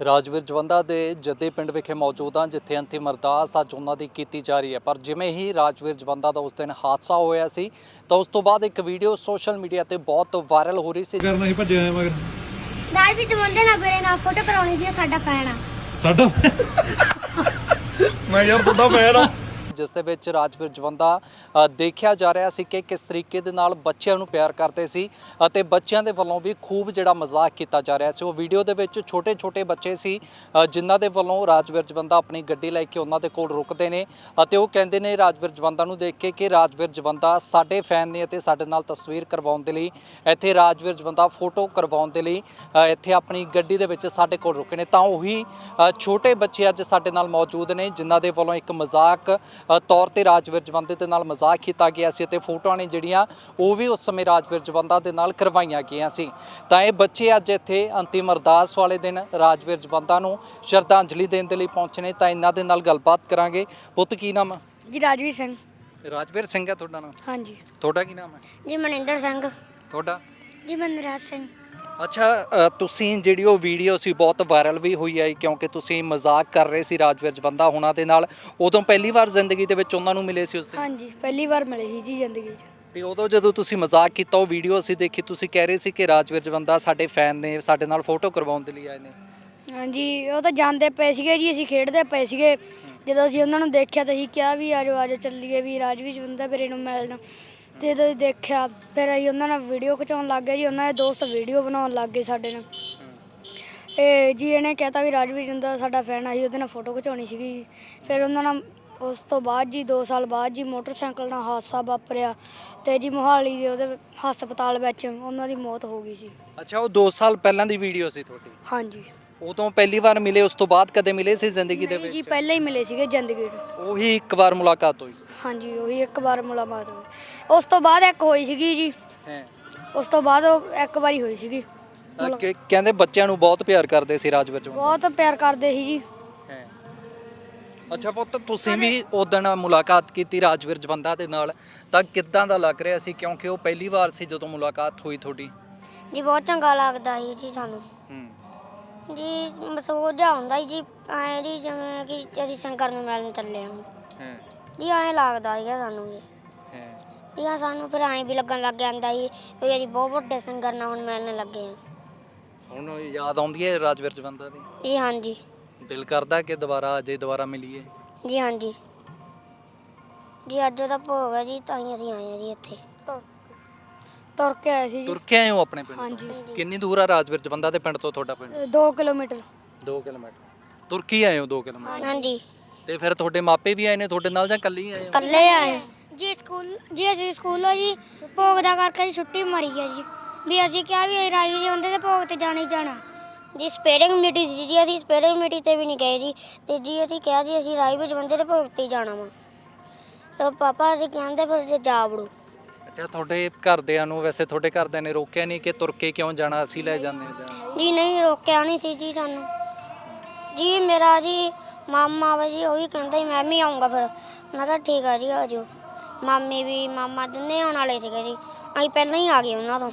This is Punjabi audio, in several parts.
ਰਾਜਵੀਰ ਜਵੰਦਾ ਦੇ ਜੱਦੇ ਪਿੰਡ ਵਿਖੇ ਮੌਜੂਦ ਹਾਂ ਜਿੱਥੇ ਅੰਤਿਮ ਅਰਦਾਸ ਅੱਜ ਉਹਨਾਂ ਦੀ ਕੀਤੀ ਜਾ ਰਹੀ ਹੈ। ਪਰ ਜਿਵੇਂ ਹੀ ਰਾਜਵੀਰ ਜਵੰਦਾ ਦਾ ਉਸ ਦਿਨ ਹਾਦਸਾ ਹੋਇਆ ਸੀ ਤਾਂ ਉਸ ਤੋਂ ਬਾਅਦ ਇੱਕ ਵੀਡੀਓ ਸੋਸ਼ਲ ਮੀਡੀਆ ਤੇ ਬਹੁਤ ਵਾਇਰਲ ਹੋ ਰਹੀ ਸੀ। ਕਰਨਾ ਹੀ ਭੱਜਿਆ ਆਇਆ ਮਗਰ। ਨਾਲ ਵੀ ਜਮੰਦੇ ਨਾਲ ਮੇਰੇ ਨਾਲ ਫੋਟੋ ਕਰਾਉਣੀ ਸੀ ਸਾਡਾ ਫੈਨ ਆ। ਸਾਡਾ? ਮੈਂ ਯਾਰ ਤੁਹਾਡਾ ਫੈਨ ਆ। ਜਿਸ ਦੇ ਵਿੱਚ ਰਾਜਵੀਰ ਜਵੰਦਾ ਦੇਖਿਆ ਜਾ ਰਿਹਾ ਸੀ ਕਿ ਕਿਸ ਤਰੀਕੇ ਦੇ ਨਾਲ ਬੱਚਿਆਂ ਨੂੰ ਪਿਆਰ ਕਰਦੇ ਸੀ ਅਤੇ ਬੱਚਿਆਂ ਦੇ ਵੱਲੋਂ ਵੀ ਖੂਬ ਜਿਹੜਾ ਮਜ਼ਾਕ ਕੀਤਾ ਜਾ ਰਿਹਾ ਸੀ। ਉਹ ਵੀਡੀਓ ਦੇ ਵਿੱਚ ਛੋਟੇ-ਛੋਟੇ ਬੱਚੇ ਸੀ ਜਿਨ੍ਹਾਂ ਦੇ ਵੱਲੋਂ ਰਾਜਵੀਰ ਜਵੰਦਾ ਆਪਣੀ ਗੱਡੀ ਲੈ ਕੇ ਉਹਨਾਂ ਦੇ ਕੋਲ ਰੁਕਦੇ ਨੇ ਅਤੇ ਉਹ ਕਹਿੰਦੇ ਨੇ ਰਾਜਵੀਰ ਜਵੰਦਾ ਨੂੰ ਦੇਖ ਕੇ ਕਿ ਰਾਜਵੀਰ ਜਵੰਦਾ ਸਾਡੇ ਫੈਨ ਨੇ ਅਤੇ ਸਾਡੇ ਨਾਲ ਤਸਵੀਰ ਕਰਵਾਉਣ ਦੇ ਲਈ, ਇੱਥੇ ਰਾਜਵੀਰ ਜਵੰਦਾ ਫੋਟੋ ਕਰਵਾਉਣ ਦੇ ਲਈ ਇੱਥੇ ਆਪਣੀ ਗੱਡੀ ਦੇ ਵਿੱਚ ਸਾਡੇ ਕੋਲ ਰੁਕੇ ਨੇ। ਤਾਂ ਉਹੀ ਛੋਟੇ ਬੱਚੇ ਅੱਜ ਸਾਡੇ ਨਾਲ ਮੌਜੂਦ ਨੇ, ਜਿਨ੍ਹਾਂ ਦੇ ਵੱਲੋਂ ਇੱਕ ਮਜ਼ਾਕ ਤੌਰ ਤੇ ਰਾਜਵੀਰ ਜਵੰਦੇ ਦੇ ਨਾਲ ਮਜ਼ਾਕ ਕੀਤਾ ਗਿਆ ਸੀ ਅਤੇ ਫੋਟੋਆਂ ਨੇ ਜਿਹੜੀਆਂ ਉਹ ਵੀ ਉਸ ਸਮੇਂ ਰਾਜਵੀਰ ਜਵੰਦਾ ਦੇ ਨਾਲ ਕਰਵਾਈਆਂ ਗਈਆਂ ਸੀ। ਤਾਂ ਇਹ ਬੱਚੇ ਅੱਜ ਇੱਥੇ ਅੰਤਿਮ ਅਰਦਾਸ ਵਾਲੇ ਦਿਨ ਰਾਜਵੀਰ ਜਵੰਦਾ ਨੂੰ ਸ਼ਰਧਾਂਜਲੀ ਦੇਣ ਦੇ ਲਈ ਪਹੁੰਚੇ ਨੇ। ਤਾਂ ਇਹਨਾਂ ਦੇ ਨਾਲ ਗੱਲਬਾਤ ਕਰਾਂਗੇ। ਪੁੱਤ ਕੀ ਨਾਮ ਹੈ ਜੀ ਰਾਜਵੀਰ ਸਿੰਘ। ਰਾਜਵੀਰ ਸਿੰਘ ਹੈ ਤੁਹਾਡਾ ਨਾਮ? ਹਾਂਜੀ। ਤੁਹਾਡਾ ਕੀ ਨਾਮ ਹੈ ਜੀ ਮਨਿੰਦਰ ਸਿੰਘ। ਤੁਹਾਡਾ? ਜੀ ਮਨਰਾਜ ਸਿੰਘ। ਅੱਛਾ ਅ, ਤੁਸੀਂ ਜਿਹੜੀ ਉਹ ਵੀਡੀਓ ਸੀ ਬਹੁਤ ਵਾਇਰਲ ਵੀ ਹੋਈ ਹੈ ਕਿਉਂਕਿ ਤੁਸੀਂ ਮਜ਼ਾਕ ਕਰ ਰਹੇ ਸੀ ਰਾਜਵੀਰ ਜਵੰਦਾ ਹੁਣਾਂ ਦੇ ਨਾਲ। ਉਦੋਂ ਪਹਿਲੀ ਵਾਰ ਜ਼ਿੰਦਗੀ ਦੇ ਵਿੱਚ ਉਹਨਾਂ ਨੂੰ ਮਿਲੇ ਸੀ ਉਸ ਦਿਨ? ਹਾਂਜੀ ਪਹਿਲੀ ਵਾਰ ਮਿਲੇ ਸੀ ਜੀ ਜ਼ਿੰਦਗੀ 'ਚ। ਤੇ ਉਦੋਂ ਜਦੋਂ ਤੁਸੀਂ ਮਜ਼ਾਕ ਕੀਤਾ ਉਹ ਵੀਡੀਓ ਅਸੀਂ ਦੇਖੀ ਤੁਸੀਂ ਕਹਿ ਰਹੇ ਸੀ ਕਿ ਰਾਜਵੀਰ ਜਵੰਦਾ ਸਾਡੇ ਫੈਨ ਨੇ ਸਾਡੇ ਨਾਲ ਫੋਟੋ ਕਰਵਾਉਣ ਦੇ ਲਈ ਆਏ ਨੇ। ਹਾਂਜੀ ਉਹ ਤਾਂ ਜਾਂਦੇ ਪਏ ਸੀਗੇ ਜੀ ਅਸੀਂ ਖੇਡਦੇ ਪਏ ਸੀਗੇ। ਜਦੋਂ ਅਸੀਂ ਉਹਨਾਂ ਨੂੰ ਦੇਖਿਆ ਤਾਂ ਅਸੀਂ ਕਿਹਾ ਵੀ ਆਜੋ ਆਜੋ ਚੱਲੀਏ ਵੀ ਰਾਜਵੀਰ ਜਵੰਦਾ ਵੀਰੇ ਨੂੰ ਮਿਲਣ। ਜਦੋਂ ਦੇਖਿਆ ਫਿਰ ਅਸੀਂ ਉਹਨਾਂ ਨਾਲ ਵੀਡੀਓ ਖਿਚਾਉਣ ਲੱਗ ਗਏ ਜੀ ਉਹਨਾਂ ਦੇ ਦੋਸਤ ਵੀਡੀਓ ਬਣਾਉਣ ਲੱਗ ਗਏ ਸਾਡੇ ਨਾਲ। ਇਹ ਜੀ ਇਹਨੇ ਕਹਿਤਾ ਵੀ ਰਾਜਵੀਰ ਜਵੰਦਾ ਸਾਡਾ ਫੈਨ ਆ ਜੀ ਉਹਦੇ ਨਾਲ ਫੋਟੋ ਖਿਚਾਉਣੀ ਸੀਗੀ। ਜੀ। ਫਿਰ ਉਹਨਾਂ ਨਾਲ ਉਸ ਤੋਂ ਬਾਅਦ ਜੀ 2 ਸਾਲ ਬਾਅਦ ਜੀ ਮੋਟਰਸਾਈਕਲ ਨਾਲ ਹਾਦਸਾ ਵਾਪਰਿਆ ਤੇ ਜੀ ਮੋਹਾਲੀ ਦੇ ਉਹਦੇ ਹਸਪਤਾਲ ਵਿੱਚ ਉਹਨਾਂ ਦੀ ਮੌਤ ਹੋ ਗਈ ਸੀ। ਅੱਛਾ ਉਹ 2 ਸਾਲ ਪਹਿਲਾਂ ਦੀ ਵੀਡੀਓ ਸੀ ਤੁਹਾਡੀ? ਹਾਂਜੀ। ਉਦੋਂ ਪਹਿਲੀ ਵਾਰ ਮਿਲੇ ਉਸ ਤੋਂ ਬਾਅਦ ਕਦੇ ਮਿਲੇ ਸੀ ਜ਼ਿੰਦਗੀ ਦੇ ਨਹੀਂ ਜੀ ਵਿੱਚ? ਪਹਿਲਾਂ ਹੀ ਮਿਲੇ ਸੀਗੇ ਜ਼ਿੰਦਗੀ 'ਚ ਉਹੀ ਇੱਕ ਵਾਰ ਮੁਲਾਕਾਤ ਹੋਈ ਸੀ? ਹਾਂਜੀ ਉਹੀ ਇੱਕ ਵਾਰ ਮੁਲਾਕਾਤ ਹੋਈ। ਉਸ ਤੋਂ ਬਾਅਦ ਇੱਕ ਹੋਈ ਸੀਗੀ ਜੀ। ਹੈ। ਉਸ ਤੋਂ ਬਾਅਦ ਉਹ ਇੱਕ ਵਾਰੀ ਹੋਈ ਸੀਗੀ। ਕਿ ਕਹਿੰਦੇ ਬੱਚਿਆਂ ਨੂੰ ਬਹੁਤ ਪਿਆਰ ਕਰਦੇ ਸੀ ਰਾਜਵੀਰ ਜਵੰਦਾ ਬਹੁਤ ਪਿਆਰ ਕਰਦੇ ਸੀ ਜੀ। ਹੈ। ਅੱਛਾ ਪੁੱਤ ਤੁਸੀਂ ਵੀ ਉਦੋਂ ਮੁਲਾਕਾਤ ਕੀਤੀ ਰਾਜਵੀਰ ਜਵੰਦਾ ਦੇ ਨਾਲ। ਤਾਂ ਕਿੱਦਾਂ ਦਾ ਲੱਗ ਰਿਹਾ ਸੀ? ਕਿਉਂਕਿ ਉਹ ਪਹਿਲੀ ਵਾਰ ਸੀ ਜਦੋਂ ਮੁਲਾਕਾਤ ਹੋਈ ਤੁਹਾਡੀ। ਜੀ ਬਹੁਤ ਚੰਗਾ ਲੱਗਦਾ ਸੀ ਜੀ ਸਾਨੂੰ। ਜੀ ਮਸੂਦ ਜਿਹਾ ਹੁੰਦਾ ਜੀ ਐਂ ਜੀ ਜਿਵੇਂ ਕਿ ਅਸੀਂ ਸ਼ੰਕਰ ਨੂੰ ਮਿਲਣ ਚੱਲੇ ਹਾਂ। ਹੈ। ਜੀ ਐਂ ਲੱਗਦਾ ਸੀਗਾ ਸਾਨੂੰ ਜੀ। ਹੈ। ਜੀ ਸਾਨੂੰ ਫਿਰ ਐਂ ਵੀ ਲੱਗਣ ਲੱਗ ਜਾਂਦਾ ਸੀ ਵੀ ਅਸੀਂ ਬਹੁਤ ਵੱਡੇ ਸਿੰਗਰ ਨਾਲ ਹੁਣ ਮਿਲਣ ਲੱਗੇ ਹਾਂ। ਹੁਣ ਯਾਦ ਆਉਂਦੀ ਹੈ ਰਾਜਵੀਰ ਜਵੰਦਾ ਦੀ? ਜੀ ਹਾਂਜੀ ਦਿਲ ਕਰਦਾ ਕਿ ਦੁਬਾਰਾ ਅਜੇ ਦੁਬਾਰਾ ਮਿਲੀਏ? ਜੀ ਹਾਂਜੀ ਜੀ। ਅੱਜ ਉਹਦਾ ਭੋਗ ਹੈ ਜੀ ਤਾਂ ਹੀ ਅਸੀਂ ਆਏ ਹਾਂ ਜੀ ਇੱਥੇ। ਤੁਰ ਕੇ ਆਏ ਸੀ ਜੀ। ਤੁਰ ਕੇ ਆਏ ਹੋ ਆਪਣੇ ਪਿੰਡ ਹਾਂਜੀ। ਤੋਂ? ਕਿੰਨੀ ਦੂਰ ਆ ਰਾਜਵੀਰ ਜਵੰਦਾ ਦੇ ਪਿੰਡ ਤੋਂ ਤੁਹਾਡਾ ਪਿੰਡ? 2 ਕਿਲੋਮੀਟਰ। 2 ਕਿਲੋਮੀਟਰ। ਤੁਰ ਕੇ ਆਏ ਹੋ 2 ਕਿਲੋਮੀਟਰ? ਹਾਂਜੀ। ਤੇ ਫਿਰ ਤੁਹਾਡੇ ਮਾਪੇ ਵੀ ਆਏ ਨੇ ਤੁਹਾਡੇ ਨਾਲ ਜਾਂ ਇਕੱਲੇ ਹੀ ਆਏ ਹੋ? ਇਕੱਲੇ ਆਏ। ਜੀ ਸਕੂਲ ਜੀ ਅਸੀਂ ਸਕੂਲੋਂ ਜੀ ਭੋਗ ਦਾ ਕਰਕੇ ਜੀ ਛੁੱਟੀ ਮਾਰੀ ਹੈ ਜੀ। ਵੀ ਅਸੀਂ ਕਿਹਾ ਵੀ ਰਾਜੂ ਜੀ ਹੁੰਦੇ ਤੇ ਭੋਗ ਤੇ ਜਾਣਾ ਹੀ ਜਾਣਾ। ਜੀ ਸਪੇਰਿੰਗ ਮੀਟੀ ਸੀ ਜੀ ਅਸੀਂ ਸਪੇਰਿੰਗ ਮੀਟੀ ਤੇ ਵੀ ਨਹੀਂ ਗਏ ਜੀ। ਤੇ ਜੀ ਅਸੀਂ ਕਿਹਾ ਜੀ ਅਸੀਂ ਰਾਈ ਵਿੱਚ ਬੰਦੇ ਤੇ ਭੋਗ ਤੇ ਹੀ ਜਾਣਾ ਵਾ। ਪਾਪਾ ਜੀ ਕਹਿੰਦੇ ਫਿਰ ਜੇ ਜਾ ਵੜੋ। ਅੱਛਾ ਤੁਹਾਡੇ ਘਰਦਿਆਂ ਨੂੰ ਵੈਸੇ ਤੁਹਾਡੇ ਘਰਦਿਆਂ ਨੇ ਰੋਕਿਆ ਨਹੀਂ ਕਿ ਤੁਰ ਕੇ ਕਿਉਂ ਜਾਣਾ ਅਸੀਂ ਲੈ ਜਾਂਦੇ ਹਾਂ ਜਾਂ ਜੀ ਨਹੀਂ ਰੋਕਿਆ ਨਹੀਂ ਸੀ ਜੀ ਸਾਨੂੰ। ਜੀ ਮੇਰਾ ਜੀ ਮਾਮਾ ਵਾ ਜੀ ਉਹ ਵੀ ਕਹਿੰਦਾ ਸੀ ਮੈਂ ਵੀ ਆਉਂਗਾ ਫਿਰ। ਮੈਂ ਕਿਹਾ ਠੀਕ ਆ ਜੀ ਆ ਜਾਓ ਮਾਮੀ ਵੀ ਮਾਮਾ ਦੋਨੇ ਆਉਣ ਵਾਲੇ ਸੀਗੇ ਜੀ ਅਸੀਂ ਪਹਿਲਾਂ ਹੀ ਆ ਗਏ ਉਹਨਾਂ ਤੋਂ।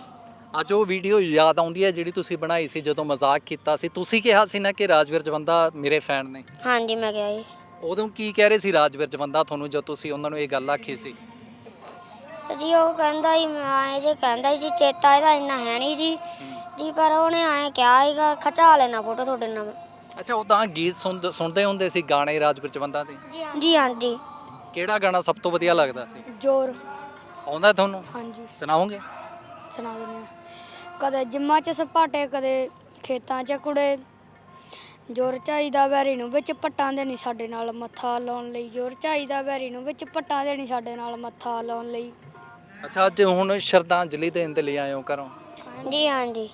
ਅੱਜ ਉਹ ਵੀਡੀਓ ਯਾਦ ਆਉਂਦੀ ਹੈ ਜਿਹੜੀ ਤੁਸੀਂ ਬਣਾਈ ਸੀ ਜਦੋਂ ਮਜ਼ਾਕ ਕੀਤਾ ਸੀ। ਤੁਸੀਂ ਕਿਹਾ ਸੀ ਨਾ ਕਿ ਰਾਜਵੀਰ ਜਵੰਦਾ ਮੇਰੇ ਫੈਨ ਨੇ। ਹਾਂਜੀ ਮੈਂ ਕਿਹਾ ਜੀ। ਉਦੋਂ ਕੀ ਕਹਿ ਰਹੇ ਸੀ ਰਾਜਵੀਰ ਜਵੰਦਾ ਤੁਹਾਨੂੰ ਜਦੋਂ ਤੁਸੀਂ ਉਹਨਾਂ ਨੂੰ ਇਹ ਗੱਲ ਆਖੀ ਸੀ? ਜੀ ਉਹ ਕਹਿੰਦਾ ਸੀ ਮੈਂ ਜੇ ਕਹਿੰਦਾ ਜੀ ਚੇਤਾ ਇਹਦਾ ਇੰਨਾ ਹੈ ਨਹੀਂ ਜੀ। ਜੀ ਪਰ ਉਹਨੇ ਐਂ ਕਿਹਾ ਸੀਗਾ ਖਚਾ ਲੈਣਾ ਫੋਟੋ ਤੁਹਾਡੇ ਨਾਲ ਮੈਂ। ਅੱਛਾ ਉਦਾਂ ਗੀਤ ਸੁਣਦੇ ਸੁਣਦੇ ਹੁੰਦੇ ਸੀ ਗਾਣੇ ਰਾਜਵੀਰ ਜਵੰਦਾ ਦੇ? ਜੀ ਹਾਂਜੀ ਕਿਹੜਾ ਗਾਣਾ ਸਭ ਤੋਂ ਵਧੀਆ ਲੱਗਦਾ ਸੀ? ਜ਼ੋਰ। ਆਉਂਦਾ ਤੁਹਾਨੂੰ? ਹਾਂਜੀ। ਸੁਣਾਓਗੇ? ਸੁਣਾ ਦਿੰਦੇ ਹਾਂ। ਕਦੇ ਜਿੰਮਾਂ 'ਚ ਸਪਾਟੇ ਕਦੇ ਖੇਤਾਂ 'ਚ ਕੁੜੇ। ਜੋਰ ਚਾਹੀਦਾ ਵੈਰੀ ਨੂੰ ਵਿੱਚ ਪੱਟਾਂ ਦੇ ਨਹੀਂ ਸਾਡੇ ਨਾਲ ਮੱਥਾ ਲਾਉਣ ਲਈ। ਜੋਰ ਚਾਹੀਦਾ ਵੈਰੀ ਨੂੰ ਵਿੱਚ ਪੱਟਾਂ ਦੇ ਨਹੀਂ ਸਾਡੇ ਨਾਲ ਮੱਥਾ ਲਾਉਣ ਲਈ। ਅੱਛਾ ਅੱਜ ਹੁਣ ਸ਼ਰਧਾਂਜਲੀ ਦੇਣ ਦੇ ਲਈ ਆਏ ਹੋ ਘਰੋਂ। ਹਾਂਜੀ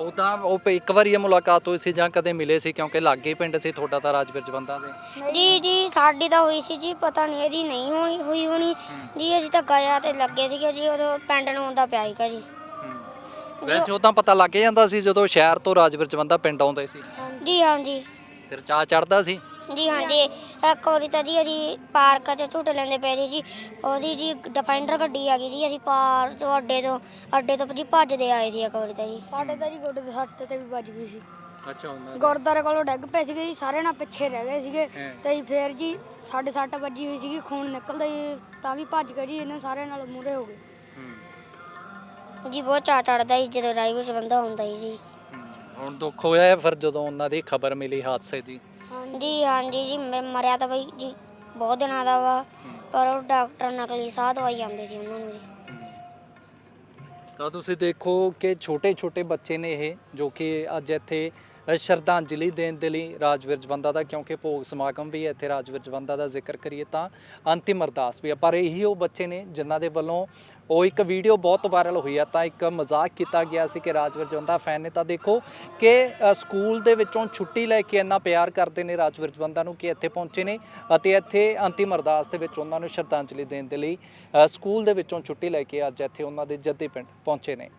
ਉਦਾਂ ਉਹ ਪ- ਇੱਕ ਵਾਰੀ ਇਹ ਮੁਲਾਕਾਤ ਹੋਈ ਸੀ ਜਾਂ ਕਦੇ ਮਿਲੇ ਸੀ ਕਿਉਂਕਿ ਲਾਗੇ ਹੀ ਪਿੰਡ ਸੀ ਤੁਹਾਡਾ ਤਾਂ ਰਾਜਵੀਰ ਜਵੰਦਾ ਦੇ। ਜੀ ਜੀ ਸਾਡੀ ਤਾਂ ਹੋਈ ਸੀ ਜੀ ਪਤਾ ਨਹੀਂ ਇਹਦੀ ਨਹੀਂ ਹੋਣੀ ਹੋਈ ਹੋਣੀ। ਜੀ ਅਸੀਂ ਤਾਂ ਗਿਆ ਤੇ ਲੱਗੇ ਸੀਗੇ ਜੀ ਉਦੋਂ ਪਿੰਡ ਨੂੰ ਆਉਂਦਾ ਪਿਆ ਸੀਗਾ ਜੀ। ਹੂੰ। ਵੈਸੇ ਉਦਾਂ ਪਤਾ ਲੱਗ ਜਾਂਦਾ ਸੀ ਜਦੋਂ ਸ਼ਹਿਰ ਤੋਂ ਰਾਜਵੀਰ ਜਵੰਦਾ ਪਿੰਡ ਆਉਂਦੇ ਸੀ। ਜੀ ਹਾਂਜੀ। ਫਿਰ ਚਾਹ ਚੜਦਾ ਸੀ? ਜੀ ਹਾਂਜੀ। ਇੱਕ ਵਾਰੀ ਤਾਂ ਜੀ ਅਸੀਂ ਪਾਰਕ 'ਚ ਝੂਟੇ ਲੈਂਦੇ ਪਏ ਸੀ ਜੀ। ਉਹਦੀ ਜੀ ਡਿਫੈਂਡਰ ਗੱਡੀ ਆ ਗਈ ਜੀ ਅਸੀਂ ਪਾਰ ਤੋਂ ਅੱਡੇ ਤੋਂ ਅੱਡੇ ਤੋਂ ਜੀ ਭੱਜਦੇ ਆਏ ਸੀ ਇੱਕ ਵਾਰੀ ਤਾਂ ਜੀ। ਸਾਡੇ ਤਾਂ ਜੀ ਗੋਡੇ ਦੇ ਸੱਟ ਤੇ ਵੀ ਵੱਜ ਗਈ ਸੀ। ਅੱਛਾ ਉਹਨਾਂ ਦੇ ਗੁਰਦਾਰੇ ਕੋਲੋਂ ਡਿੱਗ ਪਏ ਸੀਗੇ ਜੀ ਸਾਰੇ ਨਾਲ ਪਿੱਛੇ ਰਹਿ ਗਏ ਸੀਗੇ। ਹਾਂ। ਤੇ ਜੀ ਫੇਰ ਜੀ ਸਾਡੇ ਸੱਟ ਵੱਜੀ ਹੋਈ ਸੀਗੀ ਖੂਨ ਨਿਕਲਦਾ ਜੀ ਤਾਂ ਵੀ ਭੱਜ ਗਏ ਜੀ ਇਹਨਾਂ ਸਾਰਿਆਂ ਨਾਲ ਮੂਰੇ ਹੋ ਗਏ। ਹੂੰ, ਜੀ ਬਹੁਤ ਚਾ ਚੜਦਾ ਜੀ ਜਦੋਂ ਰਾਈ ਵਿੱਚ ਬੰਦਾ ਹੁੰਦਾ ਜੀ ਜੀ। ਹੂੰ। ਹੁਣ ਦੁੱਖ ਹੋਇਆ ਹੈ ਫਿਰ ਜਦੋਂ ਉਹਨਾਂ ਦੀ ਖਬਰ ਮਿਲੀ ਹਾਦਸੇ ਦੀ। ਜੀ ਹਾਂਜੀ ਜੀ, ਮੈਂ ਮਰਿਆ ਤਾਂ ਬਈ ਜੀ, ਬਹੁਤ ਦਿਨਾਂ ਦਾ ਵਾ। ਪਰ ਉਹ ਡਾਕਟਰ ਨਕਲੀ ਸਾਹ ਦਵਾਈ ਆਉਂਦੇ ਸੀ ਉਹਨਾਂ ਨੂੰ ਜੀ। ਤਾਂ ਤੁਸੀਂ ਦੇਖੋ ਕਿ ਛੋਟੇ ਛੋਟੇ ਬੱਚੇ ਨੇ ਇਹ, ਜੋ ਕਿ ਅੱਜ ਇੱਥੇ ਸ਼ਰਧਾਂਜਲੀ ਦੇਣ ਦੇ ਲਈ ਰਾਜਵੀਰ ਜਵੰਦਾ ਦਾ, ਕਿਉਂਕਿ ਭੋਗ ਸਮਾਗਮ ਵੀ ਹੈ, ਇੱਥੇ ਰਾਜਵੀਰ ਜਵੰਦਾ ਦਾ ਜ਼ਿਕਰ ਕਰੀਏ ਤਾਂ ਅੰਤਿਮ ਅਰਦਾਸ ਵੀ ਹੈ। ਪਰ ਇਹੀ ਉਹ ਬੱਚੇ ਨੇ ਜਿਨ੍ਹਾਂ ਦੇ ਵੱਲੋਂ ਉਹ ਇੱਕ ਵੀਡੀਓ ਬਹੁਤ ਵਾਇਰਲ ਹੋਈ ਆ ਤਾਂ ਇੱਕ ਮਜ਼ਾਕ ਕੀਤਾ ਗਿਆ ਸੀ ਕਿ ਰਾਜਵੀਰ ਜਵੰਦਾ ਫੈਨ ਨੇ। ਤਾਂ ਦੇਖੋ ਕਿ ਸਕੂਲ ਦੇ ਵਿੱਚੋਂ ਛੁੱਟੀ ਲੈ ਕੇ ਇੰਨਾ ਪਿਆਰ ਕਰਦੇ ਨੇ ਰਾਜਵੀਰ ਜਵੰਦਾ ਨੂੰ ਕਿ ਇੱਥੇ ਪਹੁੰਚੇ ਨੇ ਅਤੇ ਇੱਥੇ ਅੰਤਿਮ ਅਰਦਾਸ ਦੇ ਵਿੱਚ ਉਹਨਾਂ ਨੂੰ ਸ਼ਰਧਾਂਜਲੀ ਦੇਣ ਦੇ ਲਈ ਸਕੂਲ ਦੇ ਵਿੱਚੋਂ ਛੁੱਟੀ ਲੈ ਕੇ ਅੱਜ ਇੱਥੇ ਉਹਨਾਂ ਦੇ ਜੱਦੀ ਪਿੰਡ ਪਹੁੰਚੇ ਨੇ।